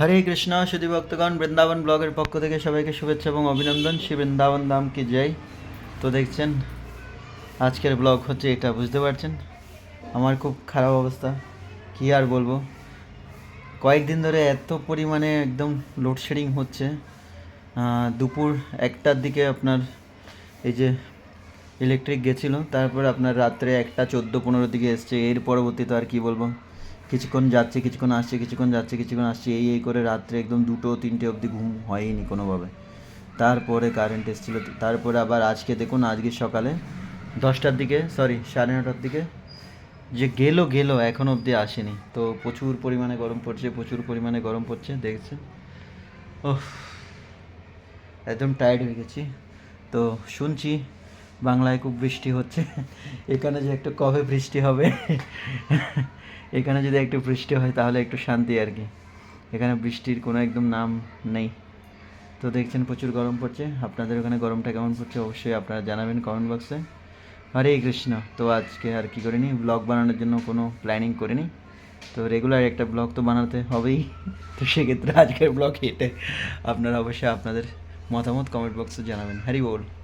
হরে কৃষ্ণ, সুধী ভক্তগণ, বৃন্দাবন ব্লগের পক্ষ থেকে সবাইকে শুভেচ্ছা এবং অভিনন্দন। শ্রী বৃন্দাবন দাম কি যাই তো দেখছেন, আজকের ব্লগ হচ্ছে এটা, বুঝতে পারছেন? আমার খুব খারাপ অবস্থা, কি আর বলব? কয়েকদিন ধরে এত পরিমাণে একদম লোডশেডিং হচ্ছে। দুপুর একটার দিকে আপনার এই যে ইলেকট্রিক গেছিল, তারপর আপনার রাত্রে একটা চোদ্দ পনেরোর দিকে এসছে, এর পরবর্তীতে আর কি বলব? কিছুক্ষণ যাচ্ছে, কিছুক্ষণ আসছে, কিছুক্ষণ যাচ্ছে, কিছুক্ষণ আসছে, এই এই করে রাত্রে একদম দুটো, তিনটে অবধি ঘুম হয়নি কোনোভাবে। তারপরে কারেন্ট এসেছিল, তারপরে আবার আজকে দেখুন, আজকে সকালে দশটার দিকে সরি সাড়ে নটার দিকে যে গেলো গেলো, এখন অবধি আসেনি। তো প্রচুর পরিমাণে গরম পড়ছে, প্রচুর পরিমাণে গরম পড়ছে দেখছেন ওহ, একদম টায়ার্ড হয়ে গেছি। তো শুনছি বাংলায় খুব বৃষ্টি হচ্ছে। এখানে যে একটু কবে বৃষ্টি হবে, এখানে যদি একটু বৃষ্টি হয় তাহলে একটু শান্তি আর কি। এখানে বৃষ্টির কোনো একদম নাম নেই। তো দেখছেন প্রচুর গরম পড়ছে। আপনাদের ওখানে গরমটা কেমন পড়ছে অবশ্যই আপনারা জানাবেন কমেন্ট বক্সে হরে কৃষ্ণ। তো আজকে আর কি করিনি ব্লগ বানানোর জন্য কোনো প্ল্যানিং করিনি। তো রেগুলার একটা ব্লগ তো বানাতে হবেই। তো সেক্ষেত্রে আজকের ব্লগ হেঁটে আপনারা অবশ্যই আপনাদের মতামত কমেন্ট বক্সে জানাবেন। হ্যারি বল।